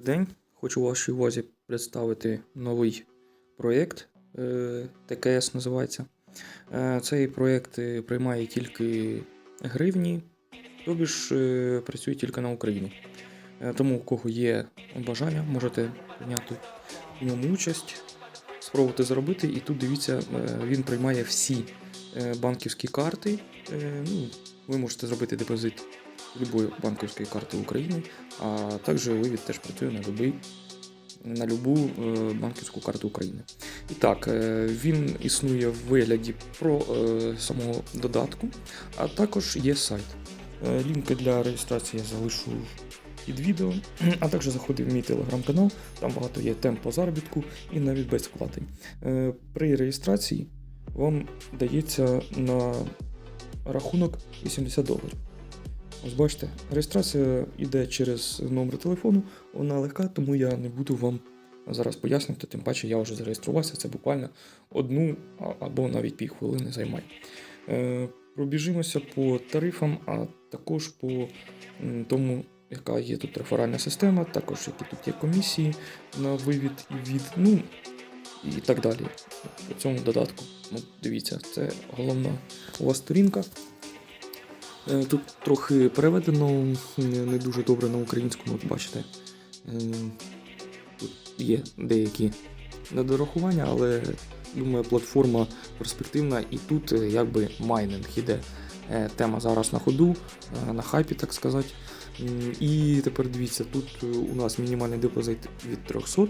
Добрий день. Хочу вашій увазі представити новий проєкт. е, ТКС називається. Е, Цей проєкт е, приймає тільки гривні, тобі ж працює тільки на Україну. Е, Тому, у кого є бажання, можете прийняти в ньому участь, спробувати заробити. І тут дивіться, він приймає всі банківські карти. Ну, ви можете зробити депозит любої банківської карти України, а також вивід теж працює на любий, на любу е, банківську карту України. І так, е, він існує в вигляді про е, самого додатку, а також є сайт. Лінки для реєстрації я залишу під відео, а також заходи в мій телеграм-канал, там багато є тем по заробітку і навіть без вкладень. При реєстрації вам дається на рахунок 80 доларів. Ось бачите, реєстрація йде через номер телефону, вона легка, тому я не буду вам зараз пояснювати, тим паче я вже зареєструвався, це буквально одну або навіть півхвилини займає. Е, пробіжимося по тарифам, а також по тому, яка є тут реферальна система, також які тут є комісії на вивід і від, ну і так далі. По цьому додатку. Ну, дивіться, це головна у вас сторінка. Е, Тут трохи переведено не дуже добре на українську, от бачите. Е, Тут є деякі недорахування, але думаю, платформа перспективна і тут е, якби майнинг іде. Тема зараз на ходу, на хайпі, так сказати. І тепер дивіться, тут у нас мінімальний депозит від 300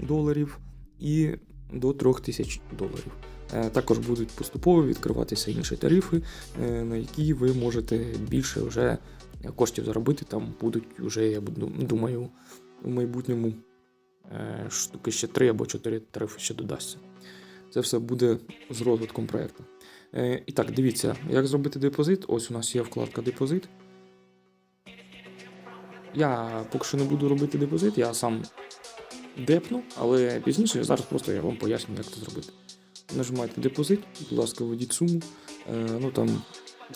доларів і до 3000 доларів. Е, Також будуть поступово відкриватися інші тарифи, е, на які ви можете більше вже коштів заробити. Там будуть вже, я думаю, у майбутньому е, штуки ще 3 або 4 тарифи ще додасться. Це все буде з розвитком проєкту. І так, дивіться, як зробити депозит. Ось у нас є вкладка депозит. Я поки що не буду робити депозит, я сам депну, але пізніше зараз просто я вам поясню, як це зробити. Нажимаєте депозит, будь ласка, введіть суму. Е, ну там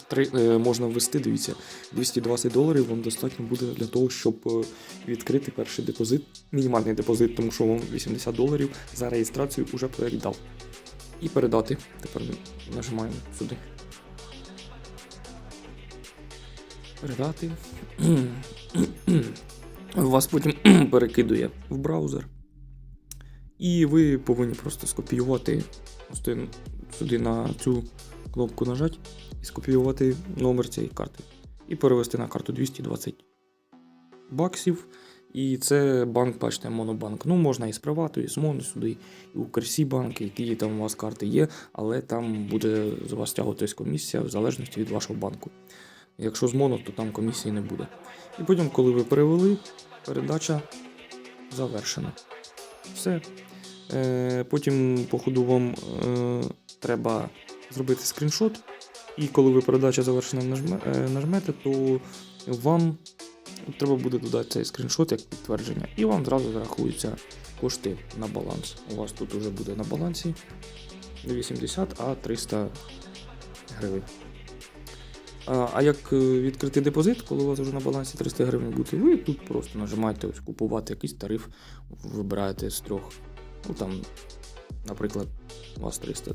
три, е, можна ввести, дивіться, 220 доларів вам достатньо буде для того, щоб е, відкрити перший депозит, мінімальний депозит, тому що вам 80 доларів за реєстрацію вже проєкт дав. І передати. Тепер нажимаємо сюди. Передати. Вас потім перекидує в браузер. І ви повинні просто скопіювати ось сюди на цю кнопку нажати і скопіювати номер цієї карти. І перевести на карту 220 баксів. І це банк, бачите, монобанк. Ну, можна і з привату, і з моно сюди, і Укрсібанк, які там у вас карти є, але там буде з вас стягуватись комісія в залежності від вашого банку. Якщо з моно, то там комісії не буде. І потім, коли ви перевели, передача завершена. Все. Е, потім, по ходу, вам е, треба зробити скріншот. І коли ви передача завершена е, нажмете, то вам треба буде додати цей скріншот як підтвердження. І вам зразу зарахуються кошти на баланс. У вас тут вже буде на балансі не 80, а 300 гривень. А, як відкрити депозит, коли у вас вже на балансі 300 гривень буде, ви тут просто нажимаєте ось купувати якийсь тариф, вибираєте з трьох. Ну там, наприклад, у вас 300,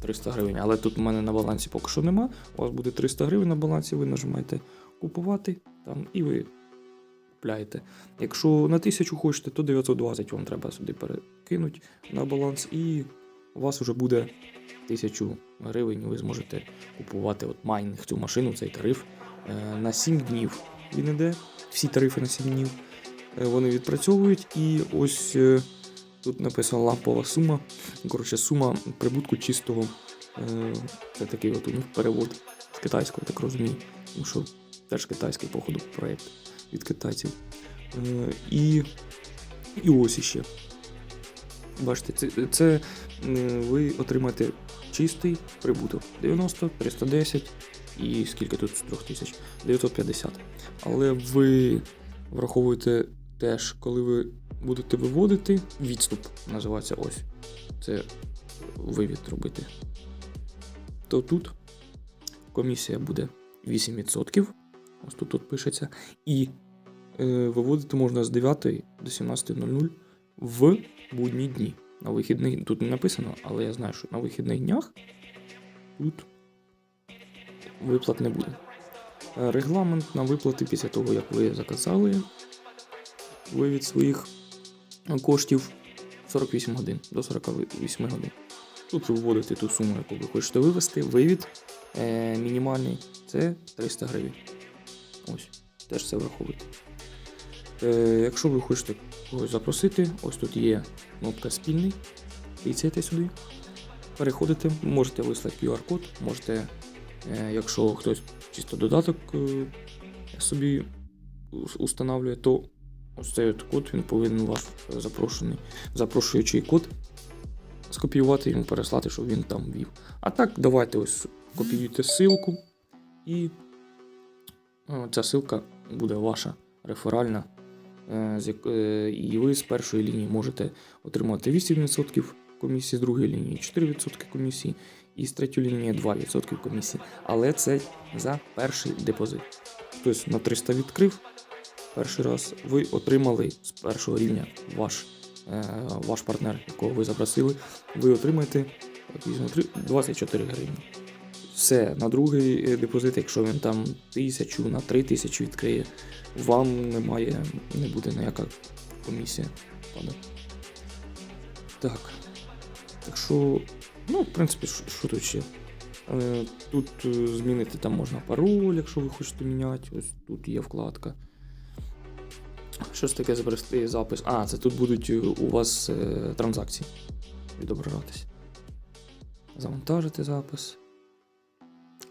300 гривень, але тут у мене на балансі поки що нема. У вас буде 300 гривень на балансі, ви нажимаєте купувати там і ви купляєте. Якщо на 1000 хочете, то 920 вам треба сюди перекинути на баланс, і у вас вже буде 1000 гривень, ви зможете купувати от майнинг цю машину, цей тариф е, на 7 днів. Він іде, всі тарифи на 7 днів. Е, Вони відпрацьовують, і ось е, тут написано лампова сума. Коротше, сума прибутку чистого. Е, Це такий от у них перевод з китайського, так розумію. Тому що теж китайський, походу, проєкт від китайців. Е, І, і ось іще. Бачите, це, це е, ви отримаєте чистий прибуток 90, 310 і скільки тут з 3000? 950. Але ви враховуєте теж, коли ви будете виводити, відступ називається ось. Це вивід робити. То тут комісія буде 8%. Ось тут, тут пишеться. І е, виводити можна з 9 до 17.00 в будні дні. На вихідних тут не написано, але я знаю, що на вихідних днях тут виплат не буде. Регламент на виплати після того, як ви заказали вивід своїх коштів 48 годин до 48 годин. Тут ви вводите ту суму, яку ви хочете вивести. Вивід е, мінімальний це 300 гривень. Ось, теж це враховуйте. Е, якщо ви хочете когось запросити, ось тут є кнопка спільний. Тицяйте сюди. Переходите, можете вислати QR-код, можете, е, якщо хтось чисто додаток е, собі ус- устанавлює, то ось цей от код він повинен ваш запрошений, запрошуючий код скопіювати йому переслати, щоб він там вів. А так, давайте ось копіюйте ссылку, і е, ця ссылка буде ваша реферальна. е, е, І ви з першої лінії можете отримати 8% комісії, з другої лінії 4% комісії, і з третьої лінії 2% комісії. Але це за перший депозит. Тобто на 300 відкрив перший раз, ви отримали з першого рівня ваш, е, ваш партнер, якого ви запросили, ви отримаєте от візьму три- 24 гривні. Все, на другий е, депозит, якщо він там тисячу на три тисячі відкриє, вам немає, не буде ніяка комісія. Так. Так що, ну, в принципі, що, тут ще? Е, Тут змінити там можна пароль, якщо ви хочете міняти. Ось тут є вкладка. Щось таке зберегти запис. А, це тут будуть е, у вас е, транзакції відображатись. Завантажити запис.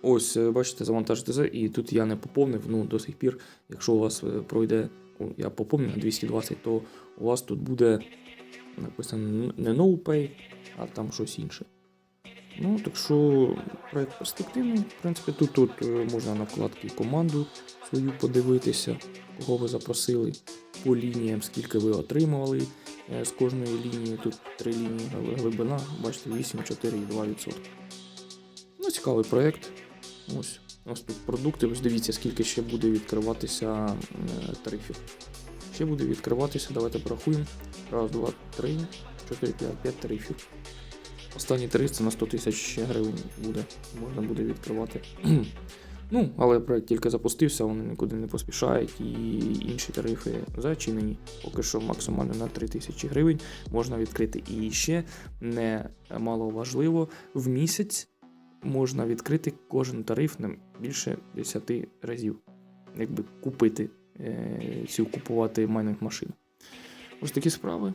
Ось, е, бачите, завантажити за, і тут я не поповнив, ну, до сих пір, якщо у вас е, пройде, я поповнив на 220, то у вас тут буде написано не NoPay, а там щось інше. Ну, так що проект перспективний. В принципі, тут, тут е, можна на вкладки команду свою подивитися, кого ви запросили по лініям, скільки ви отримували е, з кожної лінії. Тут три лінії глибина, бачите, 8, 4 і 2%. Ну, цікавий проект. Ось. Ось тут продукти. Ось дивіться, скільки ще буде відкриватися е, тарифів. Ще буде відкриватися, давайте порахуємо. Раз, два, три, чотири, п'ять, п'ять тарифів. Останній тариф це на 100 тисяч гривень буде, можна буде відкривати. ну, але проект тільки запустився, вони нікуди не поспішають, і інші тарифи зачинені. Поки що максимально на 3 тисячі гривень можна відкрити. І ще не мало важливо, в місяць можна відкрити кожен тариф на більше 10 разів. Якби купити е, цю купувати майнинг машину. Ось такі справи.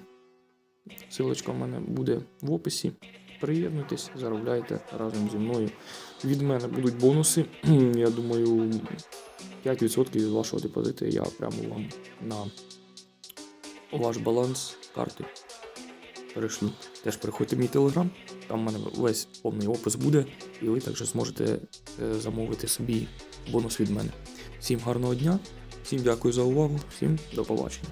Силочка в мене буде в описі. Приєднуйтесь, заробляйте разом зі мною. Від мене будуть бонуси. Я думаю, 5% від вашого депозиту я прямо вам на ваш баланс карти перешлю. Теж переходьте в мій телеграм, там в мене весь повний опис буде, і ви також зможете е, замовити собі бонус від мене. Всім гарного дня, всім дякую за увагу, всім до побачення.